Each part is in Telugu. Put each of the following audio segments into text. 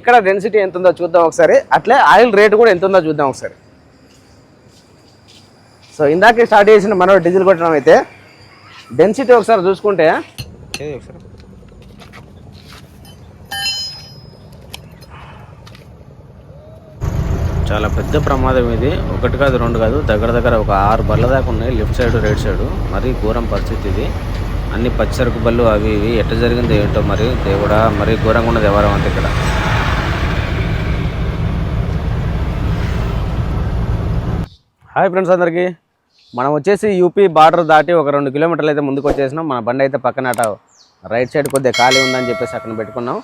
ఇక్కడ డెన్సిటీ ఎంత ఉందో చూద్దాం ఒకసారి. అట్లే ఆయిల్ రేట్ కూడా ఎంత ఉందో చూద్దాం ఒకసారి. సో ఇందాకే స్టార్ట్ చేసిన మనం డీజిల్ కొట్టడం అయితే డెన్సిటీ ఒకసారి చూసుకుంటే చాలా పెద్ద ప్రమాదం ఇది. ఒకటి కాదు రెండు కాదు దగ్గర దగ్గర ఒక ఆరు బల్ల దాకా ఉన్నాయి లెఫ్ట్ సైడ్ రైట్ సైడ్ మరీ ఘోరం పరిస్థితి ఇది. అన్ని పచ్చరకు బళ్ళు అవి ఇవి. ఎట్ట జరిగింది ఏంటో మరి దేవుడా మరీ ఘోరంగా ఉన్నది ఎవరం అంత ఇక్కడ? హాయ్ ఫ్రెండ్స్ అందరికీ. మనం వచ్చేసి యూపీ బార్డర్ దాటి ఒక రెండు కిలోమీటర్లు అయితే ముందుకు వచ్చేసినాం. మన బండి అయితే పక్కన అట రైట్ సైడ్ కొద్దిగా ఖాళీ ఉందని చెప్పేసి అక్కడ పెట్టుకున్నాం.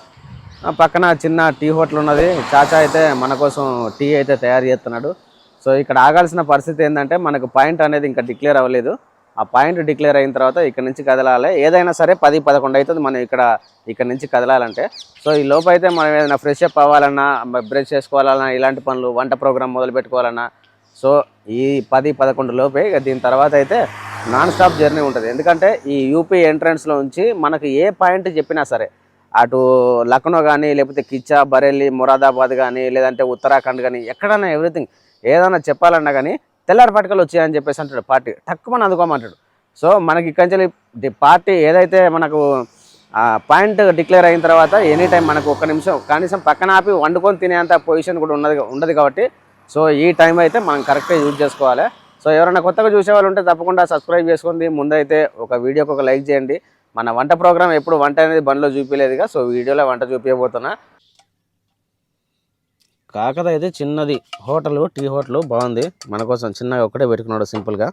ఆ పక్కన చిన్న టీ హోటల్ ఉన్నది. చాచా అయితే మన కోసం టీ అయితే తయారు చేస్తున్నాడు. సో ఇక్కడ ఆగాల్సిన పరిస్థితి ఏంటంటే మనకు పాయింట్ అనేది ఇంకా డిక్లేర్ అవ్వలేదు. ఆ పాయింట్ డిక్లేర్ అయిన తర్వాత ఇక్కడ నుంచి కదలాలి. ఏదైనా సరే పది పదకొండు అవుతుంది మనం ఇక్కడ ఇక్కడ నుంచి కదలాలంటే. సో ఈ లోపు అయితే మనం ఏదైనా ఫ్రెష్ అప్ అవ్వాలన్నా బ్రష్ చేసుకోవాలన్నా ఇలాంటి పనులు వంట ప్రోగ్రామ్ మొదలు పెట్టుకోవాలన్నా సో ఈ పది పదకొండు లోపే ఇక దీని తర్వాత అయితే నాన్ స్టాప్ జర్నీ ఉంటుంది. ఎందుకంటే ఈ యూపీ ఎంట్రన్స్లో నుంచి మనకు ఏ పాయింట్ చెప్పినా సరే అటు లక్నో కానీ లేకపోతే కిచ్చా బరేలీ మురాదాబాద్ కానీ లేదంటే ఉత్తరాఖండ్ కానీ ఎక్కడైనా ఎవ్రీథింగ్ ఏదైనా చెప్పాలన్నా కానీ తెల్లారి పట్టుకలు వచ్చాయని చెప్పేసి అంటాడు పార్టీ. తక్కువ అందుకోమంటాడు. సో మనకి ఇక్కడి నుంచి పార్టీ ఏదైతే మనకు పాయింట్ డిక్లేర్ అయిన తర్వాత ఎనీ టైం మనకు ఒక్క నిమిషం కనీసం పక్కన ఆపి వండుకొని తినేంత పొజిషన్ కూడా ఉన్నది ఉండదు కాబట్టి సో ఈ టైం అయితే మనం కరెక్ట్గా యూజ్ చేసుకోవాలి. సో ఎవరైనా కొత్తగా చూసే వాళ్ళు ఉంటే తప్పకుండా సబ్స్క్రైబ్ చేసుకోండి. ముందైతే ఒక వీడియోకి ఒక లైక్ చేయండి. మన వంట ప్రోగ్రామ్ ఎప్పుడు వంట అనేది బండిలో చూపించలేదుగా సో వీడియోలో వంట చూపించబోతున్నా. కాకద అయితే చిన్నది. హోటల్ టీ హోటల్ బాగుంది. మన కోసం చిన్నగా ఒకటే పెట్టుకున్నాడు సింపుల్గా.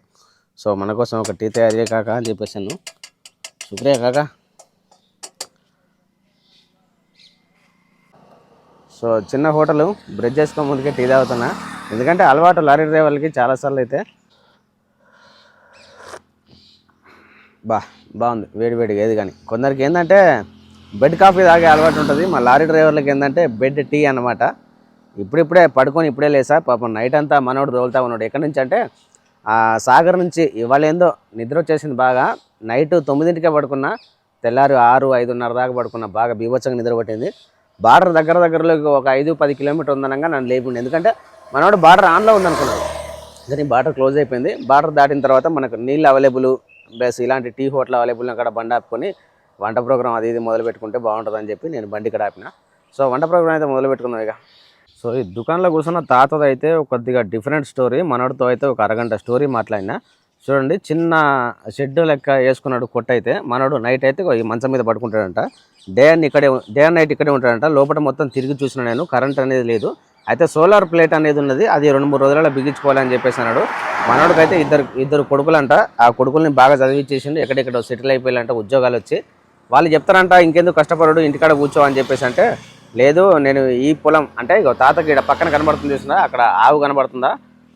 సో మన కోసం ఒక టీ తయారు చేయ కాక అని చెప్పేసాను. శుక్రియ కాక. సో చిన్న హోటల్ బ్రిడ్జ్ చేసుకో ముందుకే టీ తాగుతున్నా. ఎందుకంటే అలవాటు లారీ డ్రైవర్లకి చాలాసార్లు అయితే. బా బాగుంది వేడి వేడిగా ఏది కానీ. కొందరికి ఏంటంటే బెడ్ కాఫీ తాగే అలవాటు ఉంటుంది. మా లారీ డ్రైవర్లకి ఏంటంటే బెడ్ టీ అనమాట ఇప్పుడిప్పుడే పడుకొని ఇప్పుడే లేసా. పాపం నైట్ అంతా మనోడు తోలుతా ఉన్నాడు. ఎక్కడి నుంచి అంటే ఆ సాగర్ నుంచి ఇవాళ ఏందో నిద్ర వచ్చేసింది బాగా. నైట్ తొమ్మిదింటికే పడుకున్నా. తెల్లారు ఆరు ఐదున్నర దాకా పడుకున్నా. బాగా బీభత్సంగా నిద్ర పట్టింది. బార్డర్ దగ్గర దగ్గరలో ఒక ఐదు పది కిలోమీటర్ ఉందనగా నన్ను లేపిండి. ఎందుకంటే మనోడు బార్డర్ ఆన్లో ఉందనుకున్నాడు. కానీ బార్డర్ క్లోజ్ అయిపోయింది. బార్డర్ దాటిన తర్వాత మనకు నీళ్ళు అవైలబుల్ బస్ ఇలాంటి టీ హోటల్ అవైలబుల్ అక్కడ బండి ఆపుకొని వంట ప్రోగ్రామ్ అది ఇది మొదలు పెట్టుకుంటే బాగుంటుందని చెప్పి నేను బండి ఇక్కడ ఆపిన. సో వంట ప్రోగ్రామ్ అయితే మొదలు పెట్టుకున్నాం ఇక. సో ఈ దుకాణంలో కూర్చున్న తాతది అయితే కొద్దిగా డిఫరెంట్ స్టోరీ మనోడితో అయితే ఒక అరగంట స్టోరీ మాట్లాడినా. చూడండి చిన్న షెడ్ లెక్క వేసుకున్నాడు కొట్ట అయితే. మనోడు నైట్ అయితే ఈ మంచం మీద పడుకుంటాడంట. డే అండ్ ఇక్కడే డే అండ్ నైట్ ఇక్కడే ఉంటాడంట. లోపల మొత్తం తిరిగి చూసిన నేను కరెంట్ అనేది లేదు. అయితే సోలార్ ప్లేట్ అనేది ఉన్నది అది రెండు మూడు రోజులలో బిగించుకోవాలని చెప్పేసి అన్నాడు. మనోడికైతే ఇద్దరు ఇద్దరు కొడుకులంట. ఆ కొడుకుల్ని బాగా చదివించేసిండు ఎక్కడెక్కడ సెటిల్ అయిపోయాలంట ఉద్యోగాలు వచ్చి. వాళ్ళు చెప్తారంట ఇంకెందుకు కష్టపడడు ఇంటికాడ కూర్చో అని చెప్పేసి అంటే లేదు నేను ఈ పొలం అంటే ఇక తాతకి ఇక్కడ పక్కన కనబడుతుంది చూసినా అక్కడ ఆవు కనబడుతుందా?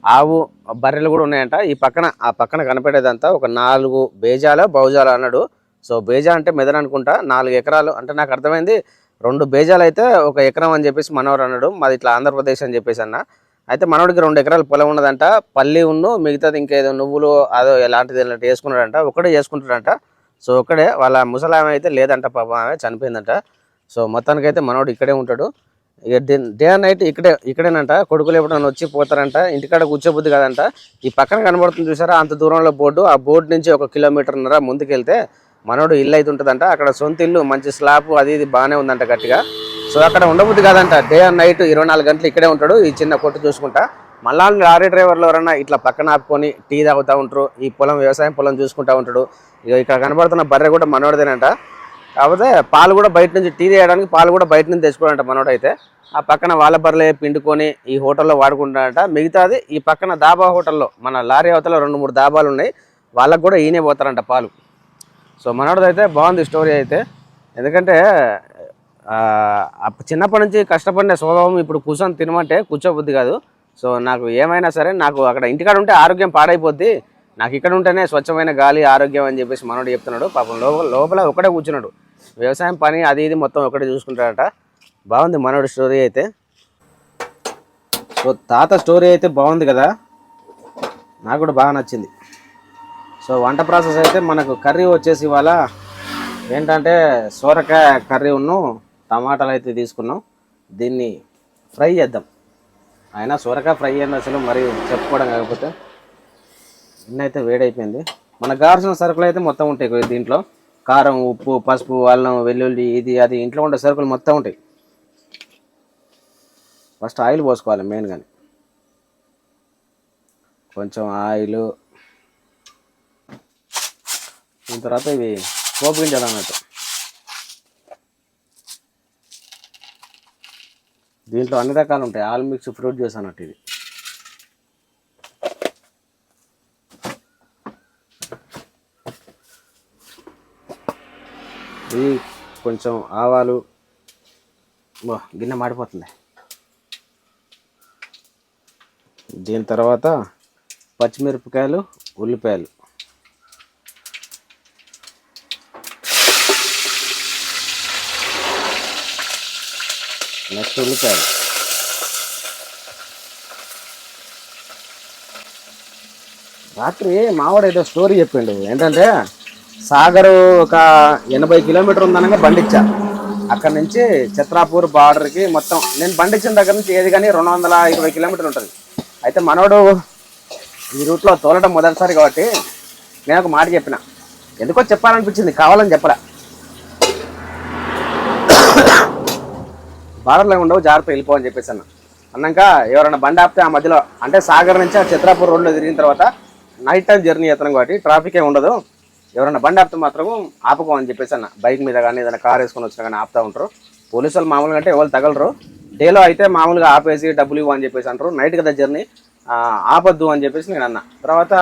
ఆవు బర్రెలు కూడా ఉన్నాయంట. ఈ పక్కన ఆ పక్కన కనపడేదంతా ఒక నాలుగు బేజాల బౌజాల అన్నాడు. సో బేజా అంటే మెదడు అనుకుంటా నాలుగు ఎకరాలు. అంటే నాకు అర్థమైంది రెండు బేజాలు అయితే ఒక ఎకరం అని చెప్పేసి మనవరు అన్నాడు. మాది ఇట్లా ఆంధ్రప్రదేశ్ అని చెప్పేసి అన్న. అయితే మనోడికి రెండు ఎకరాలు పొలం ఉన్నదంట. పల్లి ఉన్ను మిగతాది ఇంకేదో నువ్వులు అదో ఎలాంటిది ఇలాంటి వేసుకున్నాడంట ఒకటే చేసుకుంటాడంట సో ఒక్కడే వాళ్ళ ముసలామె అయితే లేదంట పాప ఆమె చనిపోయిందంట. సో మొత్తానికైతే మనోడు ఇక్కడే ఉంటాడు. ఇక డే అండ్ నైట్ ఇక్కడే ఇక్కడేనంట. కొడుకులు ఎప్పుడైనా వచ్చి పోతారంట. ఇంటికాడ కూర్చోబుద్ది కాదంట. ఈ పక్కన కనబడుతుంది చూసారా? అంత దూరంలో బోర్డు. ఆ బోర్డు నుంచి ఒక కిలోమీటర్న్నర ముందుకెళ్తే మనోడు ఇల్లు అయితే ఉంటుందంట. అక్కడ సొంత ఇల్లు మంచి స్లాబ్ అది ఇది బాగానే ఉందంట గట్టిగా. సో అక్కడ ఉండబుద్ది కాదంట. డే అండ్ నైట్ ఇరవై నాలుగు గంటలు ఇక్కడే ఉంటాడు. ఈ చిన్న కొట్టు చూసుకుంటా. మళ్ళా లారీ డ్రైవర్లు ఎవరైనా ఇట్లా పక్కన ఆపుకొని టీ తాగుతూ ఉంటారు. ఈ పొలం వ్యవసాయం పొలం చూసుకుంటా ఉంటాడు. ఇక ఇక్కడ కనబడుతున్న బర్రె కూడా మనోడిదేనంట. కాకపోతే పాలు కూడా బయట నుంచి టీ తీయడానికి పాలు కూడా బయట నుంచి తెచ్చుకోవాలంట మనోడైతే. ఆ పక్కన వాళ్ళ బర్రెలే పిండుకొని ఈ హోటల్లో వాడుకుంటాడంట మిగతాది ఈ పక్కన దాబా హోటల్లో మన లారీ అవతల రెండు మూడు దాబాలు ఉన్నాయి. వాళ్ళకు కూడా ఈయనే పోతారంట పాలు. సో మనోడదైతే బాగుంది స్టోరీ అయితే. ఎందుకంటే చిన్నప్పటి నుంచి కష్టపడిన స్వభావం ఇప్పుడు కూర్చొని తినమంటే కూర్చోబుద్ది కాదు. సో నాకు ఏమైనా సరే నాకు అక్కడ ఇంటికాడ ఉంటే ఆరోగ్యం పాడైపోద్ది. నాకు ఇక్కడ ఉంటేనే స్వచ్ఛమైన గాలి ఆరోగ్యం అని చెప్పేసి మనోడు చెప్తున్నాడు. పాపం లోపల లోపల ఒకటే కూర్చున్నాడు. వ్యవసాయం పని అది ఇది మొత్తం ఒకటే చూసుకుంటాడట. బాగుంది మనోడి స్టోరీ అయితే. సో తాత స్టోరీ అయితే బాగుంది కదా? నాకు కూడా బాగా నచ్చింది. సో వంట ప్రాసెస్ అయితే మనకు కర్రీ వచ్చేసి ఇవాళ ఏంటంటే సోరకాయ కర్రీ ఉన్ను టమాటాలు అయితే తీసుకున్నాం. దీన్ని ఫ్రై చేద్దాం. అయినా సొరకాయ ఫ్రై అయిన అసలు మరి చెప్పుకోవడం కాకపోతే. ఇన్ని అయితే వేడైపోయింది. మనకు కావాల్సిన సరుకులు అయితే మొత్తం ఉంటాయి దీంట్లో. కారం ఉప్పు పసుపు అల్లం వెల్లుల్లి ఇది అది ఇంట్లో ఉండే సరుకులు మొత్తం ఉంటాయి. ఫస్ట్ ఆయిల్ పోసుకోవాలి మెయిన్ కానీ కొంచెం ఆయిల్. దీని తర్వాత ఇవి పోపు గింజలు అన్నట్టు. దీంట్లో అన్ని రకాలు ఉంటాయి. ఆల్ మిక్స్ ఫ్రూట్ జ్యూస్ అన్నట్టు ఇది కొంచెం ఆవాలు. బా గిన్నె మాడిపోతుంది. దీని తర్వాత పచ్చిమిరపకాయలు ఉల్లిపాయలు. నెక్స్ట్ ఉల్లిపాయలు. రాత్రి మావాడు ఏదో స్టోరీ చెప్పిండు. ఏంటంటే సాగర్ ఒక ఎనభై కిలోమీటర్ ఉందనగా బండిచ్చా అక్కడ నుంచి చిత్రాపూర్ బార్డర్కి మొత్తం నేను బండిచ్చిన దగ్గర నుంచి ఏది కానీ రెండు వందల ఇరవై కిలోమీటర్లు ఉంటుంది. అయితే మనోడు ఈ రూట్లో తోలటం మొదటిసారి కాబట్టి నేను ఒక మాట చెప్పిన. ఎందుకో చెప్పాలనిపించింది కావాలని చెప్పరా. బార్డర్లో ఉండవు జాగ్రత్త వెళ్ళిపోవని చెప్పేసి అన్న. అన్నాక ఎవరైనా బండి ఆపితే ఆ మధ్యలో అంటే సాగర్ నుంచి ఆ చిత్రాపూర్ రోడ్లో తిరిగిన తర్వాత నైట్ టైం జర్నీ చేస్తున్నాం కాబట్టి ట్రాఫిక్ ఏమి ఉండదు. ఎవరైనా బండి ఆపితే మాత్రం ఆపుకో అని చెప్పేసి అన్న. బైక్ మీద కానీ ఏదైనా కార్ వేసుకొని వచ్చినా కానీ ఆపుతా ఉంటారు. పోలీసు వాళ్ళు మామూలుగా అంటే ఎవరు తగలరు. డేలో అయితే మామూలుగా ఆపేసి డబ్బులు ఇవ్వు అని చెప్పేసి అంటారు. నైట్ కదా జర్నీ. ఆపొద్దు అని చెప్పేసి నేను అన్న. తర్వాత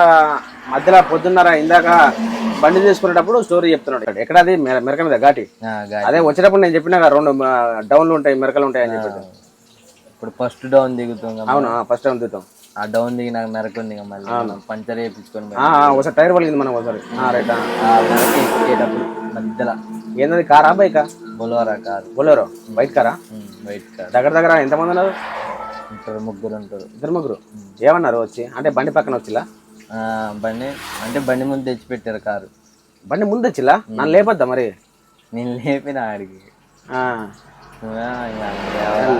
మధ్యలో పొద్దున్నర ఇందాక బండి తీసుకునేటప్పుడు స్టోరీ చెప్తున్నాడు. ఎక్కడ అది? మెర- మెరక మీద ఘాటి. అదే వచ్చేటప్పుడు నేను చెప్పినా కదా, రెండు డౌన్లు ఉంటాయి మెరకలు ఉంటాయి అని చెప్పేసి. ఇప్పుడు ఫస్ట్ డౌన్ దిగుతాం అవును ఫస్ట్ టైం దిగుతాం. ఆ డౌన్ దిగి నాకు మెరకుంది ఇక మళ్ళీ. పంచర్ వేయించుకొని ఒకసారి టైర్ పలిగింది మనం ఒకసారి ఆ, రైట్ ఎక్కేటప్పుడు మధ్యలో. ఏంటది కారా బైకా? బొలవరా కారు బోలేరో బైక్ కారా? బయట కారు దగ్గర దగ్గర ఎంతమంది ఉన్నారు? ఉంటారు ముగ్గురు ఉంటారు. ఇద్దరు ముగ్గురు? ఏమన్నారు వచ్చి? అంటే బండి పక్కన వచ్చిలా? బండి అంటే బండి ముందు తెచ్చి పెట్టారు కారు. బండి ముందు వచ్చిలా? నన్ను లేపొద్దా మరి? నేను లేపిన ఆడికి.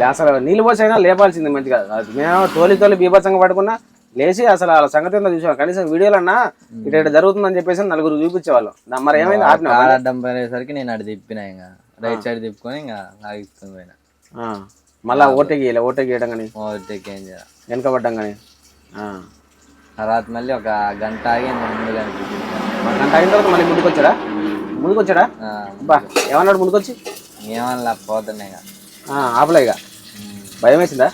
అసలు నీళ్ళు పోసి అయినా లేపాల్సింది మంచిగా. మేము తోలి తోలి బీభత్సంగా పడుకున్నా లేచి అసలు వాళ్ళ సంగతి ఏందో చూసాం కనీసం వీడియోలన్నా ఇటు ఇటు జరుగుతుందని చెప్పేసి నలుగురు చూపించేవాళ్ళు. మరి ఏమైంది? ఆపినా కారు అడ్డం నేను అటు తిప్పిన ఇంకా. రైట్ సైడ్ తిప్పుకొని ఇంకా లాగిస్తుంది పోయిన. మళ్ళా ఓటేకి వేయలే ఓటేకి వేయడం కానీ? ఓవర్టేక్ ఏం చేయాలి? వెనకబడ్డం కానీ? తర్వాత మళ్ళీ ఒక గంట ఆగి ముందు గంట అయిన తర్వాత మళ్ళీ ముందుకు వచ్చాడా ముందుకు వచ్చాడా ఆ, బా ఏమన్నాడు ముందుకు వచ్చి ఏమన్నా పోతున్నాయి ఇక. ఆ, ఆపలే ఇక. భయం వేసిందా?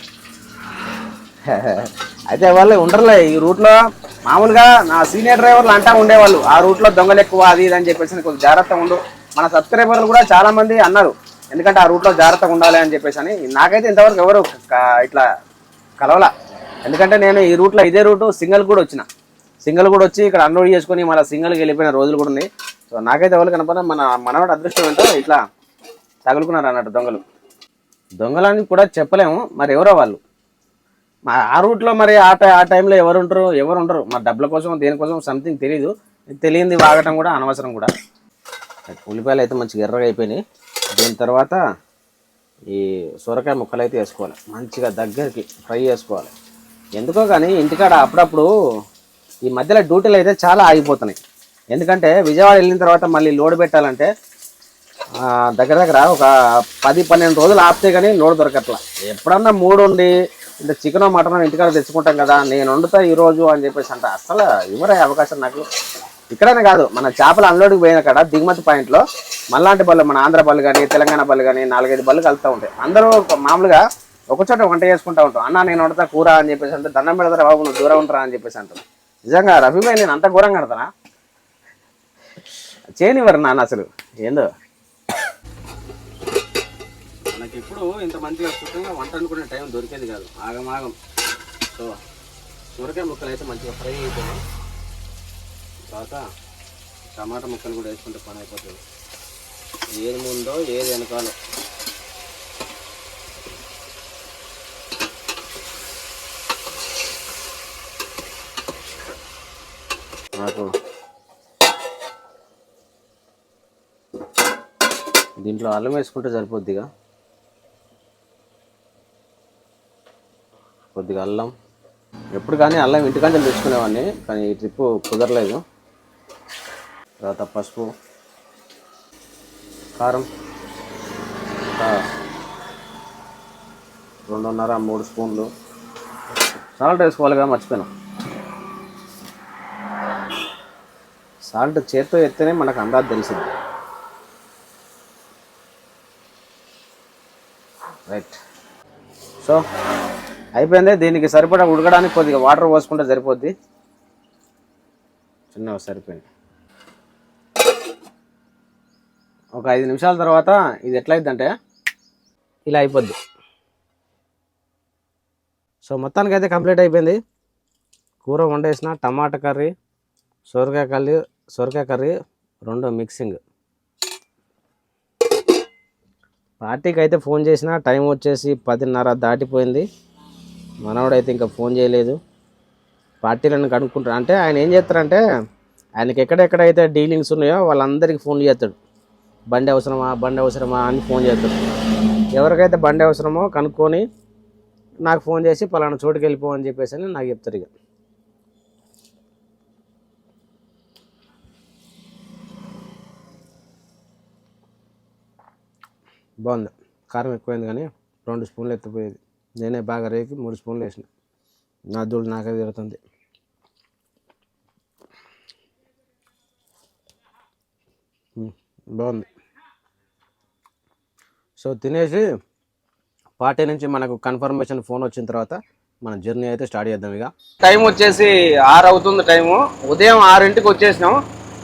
అయితే వాళ్ళు ఉండరులే ఈ రూట్లో మామూలుగా నా సీనియర్ డ్రైవర్లు అంటా ఉండేవాళ్ళు ఆ రూట్లో దొంగలు ఎక్కువ అది ఇది అని చెప్పేసి కొంచెం జాగ్రత్తగా ఉండు. మన సబ్స్క్రైబర్లు కూడా చాలా మంది అన్నారు ఎందుకంటే ఆ రూట్లో జాగ్రత్తగా ఉండాలి అని చెప్పేసి అని. నాకైతే ఇంతవరకు ఎవరు క- ఇట్లా కలవలా. ఎందుకంటే నేను ఈ రూట్లో ఇదే రూటు సింగల్ కూడా వచ్చిన. సింగల్ కూడా వచ్చి ఇక్కడ అన్లోడ్ చేసుకొని మళ్ళీ సింగల్కి వెళ్ళిపోయిన రోజులు కూడా ఉన్నాయి. సో నాకైతే ఎవరు కనపడ మన మనవాడు అదృష్టం ఏంటో ఇట్లా తగులుకున్నారు అన్నట్టు దొంగలు. దొంగలని కూడా చెప్పలేము మరి ఎవరో వాళ్ళు. మా ఆ రూట్లో మరి ఆ ఆ టైంలో ఎవరు ఉంటారు? ఎవరు ఉండరు. మా డబ్బుల కోసం దేనికోసం సంథింగ్ తెలియదు తెలియంది వాగటం కూడా అనవసరం కూడా. ఉల్లిపాయలు అయితే మంచిగా ఎర్రగా అయిపోయినాయి. దీని తర్వాత ఈ సొరకాయ ముక్కలు అయితే వేసుకోవాలి. మంచిగా దగ్గరికి ఫ్రై చేసుకోవాలి. ఎందుకో కానీ ఇంటికాడ అప్పుడప్పుడు ఈ మధ్యలో డ్యూటీలు అయితే చాలా ఆగిపోతున్నాయి. ఎందుకంటే విజయవాడ వెళ్ళిన తర్వాత మళ్ళీ లోడ్ పెట్టాలంటే దగ్గర దగ్గర ఒక పది పన్నెండు రోజులు ఆపితే కానీ నోడు దొరకట్లా. ఎప్పుడన్నా మూడు ఉండి అంటే చికెన్ మటన్ ఇంటికాడ తెచ్చుకుంటాం కదా నేను వండుతా ఈరోజు అని చెప్పేసి అంటే అసలు ఇవ్వరే అవకాశం నాకు. ఇక్కడనే కాదు మన చేపలు అన్లోడింగ్ పోయిన కాడ దిగుమతి పాయింట్లో మళ్ళాంటి బళ్ళు మన ఆంధ్ర బళ్ళు కానీ తెలంగాణ బళ్ళు కానీ నాలుగైదు బళ్ళు కలుతూ ఉంటాయి. అందరూ ఒక మామూలుగా ఒక చోట వంట చేసుకుంటా ఉంటాం. అన్న నేను వండుతా కూర అని చెప్పేసి అంటే దండం పెడతారా బాబు నువ్వు దూరం ఉంటారా అని చెప్పేసి అంటాను నిజంగా రఫీభాయ్ నేను అంత ఘోరంగా కడతానా చేయనివ్వరు నాన్న అసలు. ఏందో? ఎప్పుడు ఇప్పుడు ఇంత మంచిగా సుఖంగా వంట అనుకునే టైం దొరికేది కాదు. ఆగమాగం సో సొరకాయ ముక్కలు అయితే మంచిగా ఫ్రై అయిపోయాయి తర్వాత టమాటా ముక్కలు కూడా వేసుకుంటే పని అయిపోతుంది. ఏది ముందో ఏది వెనకాలో. నాకు దీంట్లో అల్లం వేసుకుంటే సరిపోద్దిగా. కొద్దిగా అల్లం. ఎప్పుడు కానీ అల్లం ఇంటికంటే తెచ్చుకునేవాడిని కానీ ఈ ట్రిప్ కుదరలేదు. తర్వాత పసుపు కారం రెండున్నర మూడు స్పూన్లు. సాల్ట్ వేసుకోవాలిగా మర్చిపోయినాం. సాల్ట్ చేత్తో ఎత్తేనే మనకు అందాజు తెలిసింది. రైట్ సో అయిపోయింది. దీనికి సరిపడా ఉడకడానికి కొద్దిగా వాటర్ పోసుకుంటే సరిపోద్ది. చిన్నగా సరిపోయింది. ఒక ఐదు నిమిషాల తర్వాత ఇది ఎట్లయిద్దంటే ఇలా అయిపోద్ది. సో మొత్తానికి అయితే కంప్లీట్ అయిపోయింది. కూర వండేసిన టమాటా కర్రీ సొరకాయ కర్రీ సొరకాయ కర్రీ రెండు మిక్సింగ్. పార్టీకి అయితే ఫోన్ చేసిన టైం వచ్చేసి పదిన్నర దాటిపోయింది. మనవాడైతే ఇంకా ఫోన్ చేయలేదు. పార్టీలను కనుక్కుంటారు అంటే ఆయన ఏం చేస్తారంటే ఆయనకి ఎక్కడెక్కడైతే డీలింగ్స్ ఉన్నాయో వాళ్ళందరికీ ఫోన్ చేస్తాడు. బండి అవసరమా బండి అవసరమా అని ఫోన్ చేస్తాడు. ఎవరికైతే బండి అవసరమో కనుక్కొని నాకు ఫోన్ చేసి పలానా చోటుకి వెళ్ళిపో అని చెప్పేసి అని నాకు చెప్తారు ఇక. బాగుంది. కారం ఎక్కువైంది కానీ రెండు స్పూన్లు ఎత్తిపోయేది. నేనే బాగా రేకి మూడు స్పూన్లు వేసిన. నా దూళ్ళు నాకే తిరుగుతుంది. బాగుంది. సో తినేసి పార్టీ నుంచి మనకు కన్ఫర్మేషన్ ఫోన్ వచ్చిన తర్వాత మన జర్నీ అయితే స్టార్ట్ చేద్దాం ఇక. టైం వచ్చేసి ఆరు అవుతుంది టైము. ఉదయం ఆరింటికి వచ్చేసినాం.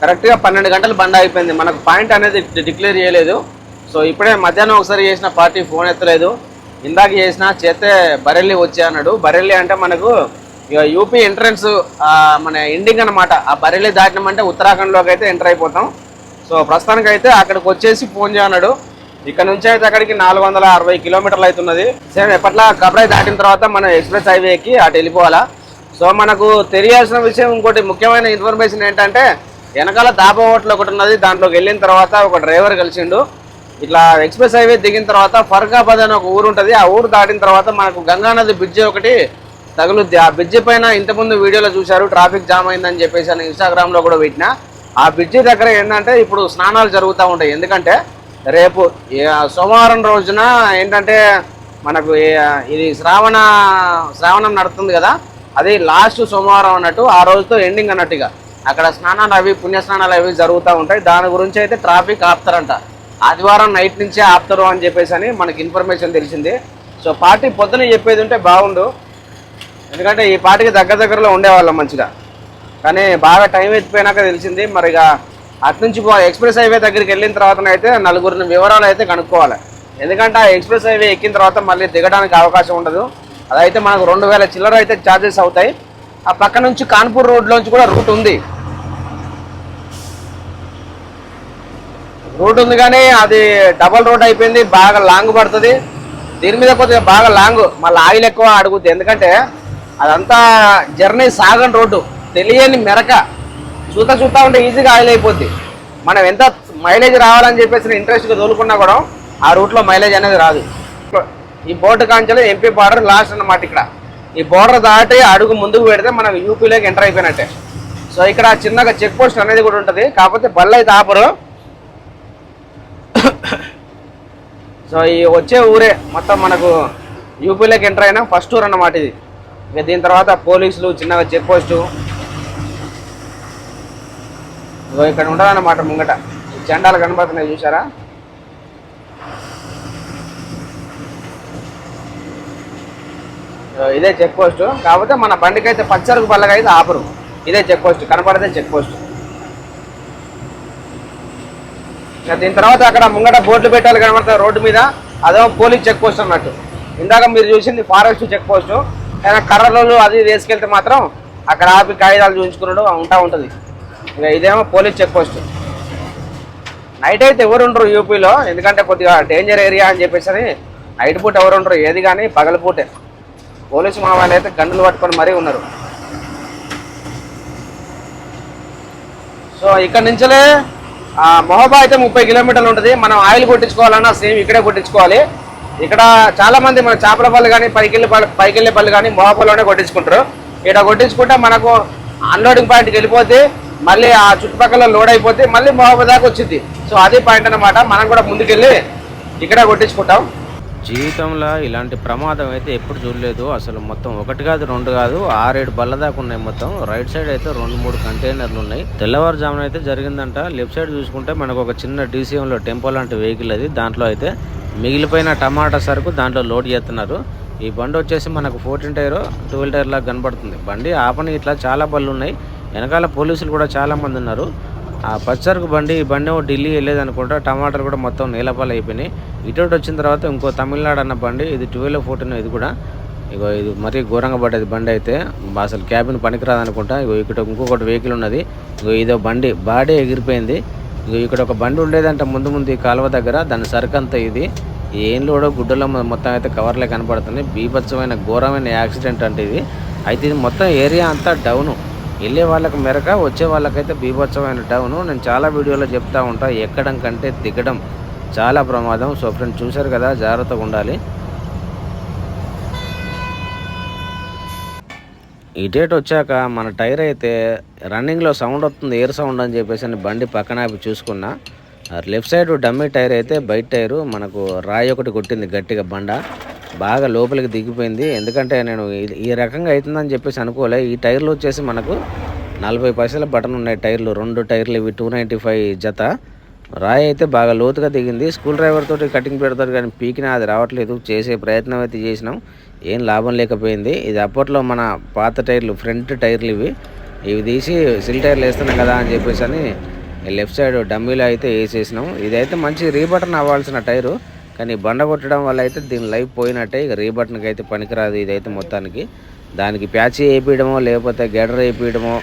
కరెక్ట్గా పన్నెండు గంటలు బండ అయిపోయింది మనకు పాయింట్ అనేది డిక్లేర్ చేయలేదు. సో ఇప్పుడే మధ్యాహ్నం ఒకసారి చేసిన పార్టీ ఫోన్ ఎత్తలేదు. ఇందాక చేసిన చేస్తే బరెల్లి వచ్చే అన్నాడు. బరెల్లి అంటే మనకు ఇక యూపీ ఎంట్రన్స్ మన ఎండింగ్ అనమాట ఆ బరెల్లి దాటినామంటే ఉత్తరాఖండ్లోకి అయితే ఎంటర్ అయిపోతాం. సో ప్రస్తుతానికి అయితే అక్కడికి వచ్చేసి ఫోన్ చేయన్నాడు. ఇక్కడ నుంచి అయితే అక్కడికి నాలుగు వందల అరవై కిలోమీటర్లు అవుతున్నది. సేమ్ ఎప్పట్లా కబరాయి దాటిన తర్వాత మనం ఎక్స్ప్రెస్ హైవేకి అటు వెళ్ళిపోవాలా. సో మనకు తెలియాల్సిన విషయం ఇంకోటి ముఖ్యమైన ఇన్ఫర్మేషన్ ఏంటంటే వెనకాల దాబా హోటల్ ఒకటి ఉన్నది. దాంట్లోకి వెళ్ళిన తర్వాత ఒక డ్రైవర్ కలిసిండు. ఇట్లా ఎక్స్ప్రెస్ హైవే దిగిన తర్వాత ఫర్గాబాద్ అని ఒక ఊరు ఉంటుంది. ఆ ఊరు దాటిన తర్వాత మనకు గంగానది బ్రిడ్జి ఒకటి తగులుద్ది. ఆ బ్రిడ్జి పైన ఇంతకుముందు వీడియోలో చూశారు ట్రాఫిక్ జామ్ అయిందని చెప్పేసి అని ఇన్స్టాగ్రామ్లో కూడా పెట్టిన. ఆ బ్రిడ్జి దగ్గర ఏంటంటే ఇప్పుడు స్నానాలు జరుగుతూ ఉంటాయి. ఎందుకంటే రేపు సోమవారం రోజున ఏంటంటే మనకు ఇది శ్రావణ శ్రావణం నడుస్తుంది కదా అది లాస్ట్ సోమవారం అన్నట్టు ఆ రోజుతో ఎండింగ్ అన్నట్టుగా. అక్కడ స్నానాలు అవి పుణ్య స్నానాలు అవి జరుగుతూ ఉంటాయి. దాని గురించి అయితే ట్రాఫిక్ ఆపుతారంట. ఆదివారం నైట్ నుంచే ఆపుతారు అని చెప్పేసి అని మనకి ఇన్ఫర్మేషన్ తెలిసింది. సో పార్టీ పొద్దున చెప్పేది ఉంటే బాగుండు. ఎందుకంటే ఈ పార్టీకి దగ్గర దగ్గరలో ఉండేవాళ్ళం మంచిగా. కానీ బాగా టైం ఎత్తిపోయినాక తెలిసింది. మరి ఇక అట్నుంచి ఎక్స్ప్రెస్ హైవే దగ్గరికి వెళ్ళిన తర్వాత అయితే నలుగురిని వివరాలు అయితే కనుక్కోవాలి. ఎందుకంటే ఆ ఎక్స్ప్రెస్ హైవే ఎక్కిన తర్వాత మళ్ళీ దిగడానికి అవకాశం ఉండదు. అదైతే మనకు రెండు వేల చిల్లర అయితే ఛార్జెస్ అవుతాయి. ఆ పక్క నుంచి కాన్పూర్ రోడ్లోంచి కూడా రూట్ ఉంది. రూట్ ఉంది కానీ అది డబల్ రోడ్ అయిపోయింది బాగా లాంగ్ పడుతుంది. దీని మీద కొద్దిగా బాగా లాంగ్ మళ్ళీ ఆయిల్ ఎక్కువ అడుగుద్ది ఎందుకంటే అదంతా జర్నీ సాగని రోడ్డు తెలియని మెరక. చూతా చూతా ఉంటే ఈజీగా ఆయిల్ అయిపోద్ది. మనం ఎంత మైలేజ్ రావాలని చెప్పేసి ఇంట్రెస్ట్గా తోలుకున్నా కూడా ఆ రూట్లో మైలేజ్ అనేది రాదు. ఈ బోర్డు కాంచెలు ఎంపీ బార్డర్ లాస్ట్ అన్నమాట ఇక్కడ. ఈ బోర్డర్ దాటి అడుగు ముందుకు పెడితే మనం యూపీలోకి ఎంటర్ అయిపోయినట్టే. సో ఇక్కడ చిన్నగా చెక్ పోస్ట్ అనేది కూడా ఉంటుంది. కాకపోతే బళ్ళు అయితే ఆపరు. సో ఈ వచ్చే ఊరే మొత్తం మనకు యూపీలోకి ఎంటర్ అయినా ఫస్ట్ ఊరు అన్నమాట ఇది. ఇక దీని తర్వాత పోలీసులు చిన్నగా చెక్ పోస్టు. ఇక్కడ ఉండాలన్నమాట ముంగట. జెండాలు కనబడుతున్నాయి చూసారా ఇదే చెక్ పోస్ట్. కాకపోతే మన బండికి అయితే పచ్చరుకు పల్లగా అయితే ఆపరు. ఇదే చెక్ పోస్ట్. కనపడితే చెక్ పోస్ట్ ఇక దీని తర్వాత అక్కడ ముంగట బోర్డులు పెట్టాలి కనబడతాయి రోడ్డు మీద. అదేమో పోలీస్ చెక్ పోస్ట్ అన్నట్టు. ఇందాక మీరు చూసింది ఫారెస్ట్ చెక్ పోస్ట్. ఏదైనా కర్రలు అది వేసుకెళ్తే మాత్రం అక్కడ ఆపి కాగితాలు చూపించుకున్నాడు ఉంటా ఉంటుంది. ఇక ఇదేమో పోలీస్ చెక్ పోస్ట్. నైట్ అయితే ఎవరు ఉండరు యూపీలో ఎందుకంటే కొద్దిగా డేంజర్ ఏరియా అని చెప్పేసి అని నైట్ పూట ఎవరు ఉండరు ఏది కానీ పగలపూటే పోలీసు మా వాళ్ళు అయితే గండులు పట్టుకొని మరీ ఉన్నారు. సో ఇక్కడ నుంచలే మొహబా అయితే ముప్పై కిలోమీటర్లు ఉంటుంది. మనం ఆయిల్ కొట్టించుకోవాలన్నా సేమ్ ఇక్కడే కొట్టించుకోవాలి. ఇక్కడ చాలా మంది మన చేపల పళ్ళు కానీ పైకెళ్ళి పళ్ళు పైకెళ్ళి పళ్ళు కానీ మొహబాలోనే కొట్టించుకుంటారు. ఇక్కడ కొట్టించుకుంటే మనకు అన్లోడింగ్ పాయింట్కి వెళ్ళిపోతే మళ్ళీ ఆ చుట్టుపక్కల లోడ్ అయిపోతే మళ్ళీ మొహబా దాకా వచ్చింది. సో అదే పాయింట్ అన్నమాట. మనం కూడా ముందుకెళ్ళి ఇక్కడ కొట్టించుకుంటాం. జీవితంలో ఇలాంటి ప్రమాదం అయితే ఎప్పుడు చూడలేదు. అసలు మొత్తం ఒకటి కాదు రెండు కాదు ఆరేడు బల్ల దాకా ఉన్నాయి మొత్తం. రైట్ సైడ్ అయితే రెండు మూడు కంటైనర్లు ఉన్నాయి. తెల్లవారుజామున అయితే జరిగిందంట. లెఫ్ట్ సైడ్ చూసుకుంటే మనకు ఒక చిన్న డీసీఎంలో లో టెంపో లాంటి వెహికల్ అది. దాంట్లో అయితే మిగిలిపోయిన టమాటా సరుకు దాంట్లో లోడ్ చేస్తున్నారు. ఈ బండి వచ్చేసి మనకు ఫోర్టీన్ టైర్ ట్వెల్వ్ టైర్ లాగా కనబడుతుంది. బండి ఆపని ఇట్లా చాలా బళ్ళు ఉన్నాయి. వెనకాల పోలీసులు కూడా చాలా మంది ఉన్నారు. ఆ పచ్చరకు బండి ఈ బండి ఢిల్లీ వెళ్ళేది అనుకుంటా. టమాటాలు కూడా మొత్తం నీలపాలు అయిపోయినాయి ఇటు వచ్చిన తర్వాత ఇంకో తమిళనాడు అన్న బండి ఇది ట్వెల్వ్ ఫోర్టీన్ ఇది కూడా. ఇగో ఇది మరీ ఘోరంగా పడ్డది బండి అయితే. అసలు క్యాబిన్ పనికిరాదు అనుకుంటా ఇగో ఇక్కడ ఇంకొకటి వెహికల్ ఉన్నది. ఇగో ఇదో బండి బాడీ ఎగిరిపోయింది. ఇగో ఇక్కడ ఒక బండి ఉండేదంట ముందు ముందు ఈ కాలువ దగ్గర. దాని సరుకు అంతా ఇది. ఏం లోడో గుడ్డలో మొత్తం అయితే కవర్లే కనపడుతుంది బీభత్సమైన ఘోరమైన యాక్సిడెంట్ అంటే ఇది. అయితే ఇది మొత్తం ఏరియా అంతా డౌను వెళ్ళే వాళ్ళకి మెరక వచ్చే వాళ్ళకైతే బీభత్సమైన డౌను నేను చాలా వీడియోలో చెప్తా ఉంటా. ఎక్కడం కంటే దిగడం. చాలా ప్రమాదం. సో ఫ్రెండ్స్ చూశారు కదా జాగ్రత్తగా ఉండాలి. ఈ డేట్ వచ్చాక మన టైర్ అయితే రన్నింగ్లో సౌండ్ వస్తుంది ఎయిర్ సౌండ్ అని చెప్పేసి అని బండి పక్కన చూసుకున్నా. లెఫ్ట్ సైడ్ డమ్మీ టైర్ అయితే బయట టైరు మనకు రాయి ఒకటి కొట్టింది గట్టిగా బండ. బాగా లోపలికి దిగిపోయింది. ఎందుకంటే నేను ఈ- ఈ రకంగా అవుతుందని చెప్పేసి అనుకోలే. ఈ టైర్లు వచ్చేసి మనకు నలభై పైసల బటన్ ఉన్నాయి టైర్లు. రెండు టైర్లు ఇవి టూ నైంటీ ఫైవ్ జత. రాయి అయితే బాగా లోతుగా దిగింది స్కూల్ డ్రైవర్ తోటి కటింగ్ పెడతారు కానీ పీకినా అది రావట్లేదు. చేసే ప్రయత్నం అయితే చేసినాం. ఏం లాభం లేకపోయింది. ఇది అప్పట్లో మన పాత టైర్లు ఫ్రంట్ టైర్లు ఇవి. ఇవి తీసి సిల్ టైర్లు వేస్తున్నాం కదా అని చెప్పేసి అని లెఫ్ట్ సైడ్ డమ్మీలో అయితే వేసేసినాం. ఇదైతే మంచి రీబటన్ అవ్వాల్సిన టైరు. కానీ బండ కొట్టడం వల్ల అయితే దీని లైఫ్ పోయినట్టే. ఇక రీబటన్కి అయితే పనికిరాదు ఇదైతే మొత్తానికి. దానికి ప్యాచ్ వేయించడమో లేకపోతే గెడర్ వేయించడమో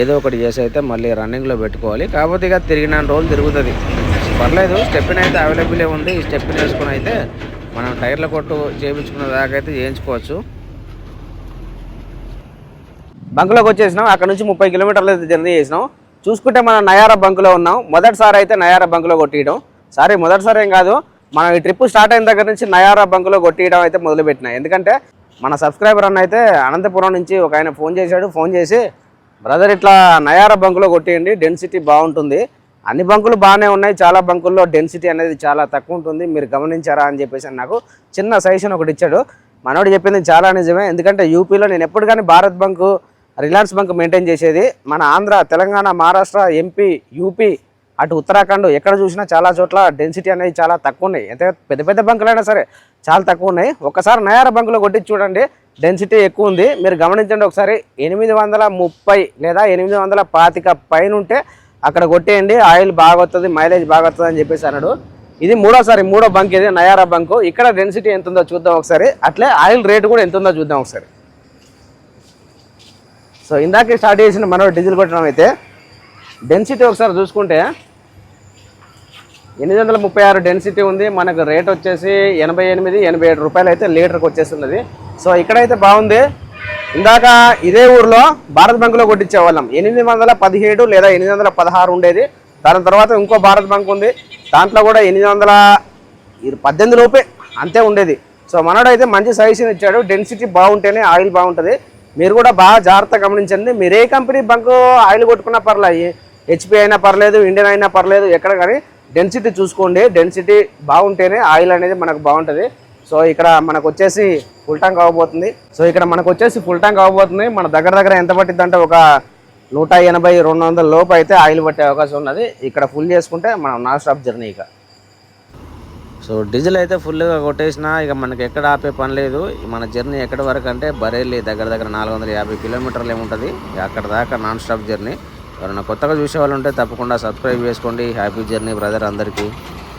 ఏదో ఒకటి చేసి అయితే మళ్ళీ రన్నింగ్లో పెట్టుకోవాలి. కాకపోతే ఇక తిరిగిన రోజులు తిరుగుతుంది. పర్లేదు స్టెప్పిన్ అయితే అవైలబులే ఉంది. ఈ స్టెప్పిన్ వేసుకుని అయితే మనం టైర్ల కొట్టు చేయించుకున్న దాకైతే అయితే చేయించుకోవచ్చు. బంకులోకి వచ్చేసినాం. అక్కడ నుంచి ముప్పై కిలోమీటర్లు అయితే జర్నీ చేసినాం. చూసుకుంటే మనం నయారా బంకులో ఉన్నాం. మొదటిసారి అయితే నయారా బంకులో కొట్టియడం. సారీ మొదటిసారి ఏం కాదు మనం ఈ ట్రిప్ స్టార్ట్ అయిన దగ్గర నుంచి నయారా బంకులో కొట్టియడం అయితే మొదలుపెట్టినా. ఎందుకంటే మన సబ్స్క్రైబర్ అన్న అయితే అనంతపురం నుంచి ఒక ఆయన ఫోన్ చేశాడు. ఫోన్ చేసి బ్రదర్ ఇట్లా నయారా బంకులో కొట్టేయండి డెన్సిటీ బాగుంటుంది. అన్ని బంకులు బాగానే ఉన్నాయి చాలా బంకుల్లో డెన్సిటీ అనేది చాలా తక్కువ ఉంటుంది. మీరు గమనించారా అని చెప్పేసి నాకు చిన్న సజెషన్ ఒకటి ఇచ్చాడు. మనోడు చెప్పింది చాలా నిజమే. ఎందుకంటే యూపీలో నేను ఎప్పుడు కానీ Bharat bunk Reliance bunk maintain చేసేది. మన ఆంధ్ర తెలంగాణ మహారాష్ట్ర ఎంపీ యూపీ అటు ఉత్తరాఖండ్ ఎక్కడ చూసినా చాలా చోట్ల డెన్సిటీ అనేది చాలా తక్కువ ఉన్నాయి. అయితే పెద్ద పెద్ద బంకులైనా సరే చాలా తక్కువ ఉన్నాయి. ఒకసారి నయార బంకులో కొట్టి చూడండి. డెన్సిటీ ఎక్కువ ఉంది. మీరు గమనించండి ఒకసారి ఎనిమిది వందల ముప్పై లేదా ఎనిమిది వందల పాతిక పైన ఉంటే అక్కడ కొట్టేయండి. ఆయిల్ బాగా వస్తుంది మైలేజ్ బాగా వస్తుంది అని చెప్పేసి అన్నాడు. ఇది మూడోసారి మూడో బంక్ ఇది నయారా బంకు. ఇక్కడ డెన్సిటీ ఎంత ఉందో చూద్దాం ఒకసారి. అట్లే ఆయిల్ రేటు కూడా ఎంత ఉందో చూద్దాం ఒకసారి. సో ఇందాకే స్టార్ట్ చేసిన మనం డీజిల్ కొట్టడం అయితే. డెన్సిటీ ఒకసారి చూసుకుంటే ఎనిమిది వందల ముప్పై ఆరు డెన్సిటీ ఉంది. మనకు రేట్ వచ్చేసి ఎనభై ఎనిమిది ఎనభై ఏడు రూపాయలు అయితే లీటర్కి వచ్చేస్తున్నది. సో ఇక్కడైతే బాగుంది. ఇందాక ఇదే ఊర్లో భారత్ బంకులో కొట్టించే వాళ్ళం ఎనిమిది వందల పదిహేడు లేదా ఎనిమిది వందల పదహారు ఉండేది. దాని తర్వాత ఇంకో భారత్ బంక్ ఉంది. దాంట్లో కూడా ఎనిమిది వందల పద్దెనిమిది లోపే అంతే ఉండేది. సో మనోడైతే మంచి సజెషన్ ఇచ్చాడు. డెన్సిటీ బాగుంటేనే ఆయిల్ బాగుంటుంది. మీరు కూడా బాగా జాగ్రత్తగా గమనించండి. మీరు ఏ కంపెనీ బంకు ఆయిల్ కొట్టుకున్నా పర్లేదు. హెచ్పి అయినా పర్లేదు ఇండియన్ అయినా పర్లేదు ఎక్కడ కానీ. డెన్సిటీ చూసుకోండి. డెన్సిటీ బాగుంటేనే ఆయిల్ అనేది మనకు బాగుంటుంది. సో ఇక్కడ మనకు వచ్చేసి ఫుల్ ట్యాంక్ అవ్వబోతుంది. సో ఇక్కడ మనకు వచ్చేసి ఫుల్ ట్యాంక్ అవ్వబోతుంది. మన దగ్గర దగ్గర ఎంత పట్టింది అంటే ఒక నూట ఎనభై రెండు వందల లోపు అయితే ఆయిల్ పట్టే అవకాశం ఉన్నది. ఇక్కడ ఫుల్ చేసుకుంటే మనం నాన్ స్టాప్ జర్నీ ఇక. సో డీజిల్ అయితే ఫుల్గా కొట్టేసినా ఇక మనకి ఎక్కడ ఆపే పని లేదు. మన జర్నీ ఎక్కడి వరకు అంటే బరేలి దగ్గర దగ్గర నాలుగు వందల యాభై కిలోమీటర్లు ఏముంటుంది అక్కడ దాకా నాన్ స్టాప్ జర్నీ ఎవరైనా కొత్తగా చూసే వాళ్ళు ఉంటే తప్పకుండా సబ్స్క్రైబ్ చేసుకోండి. హ్యాపీ జర్నీ బ్రదర్ అందరికీ.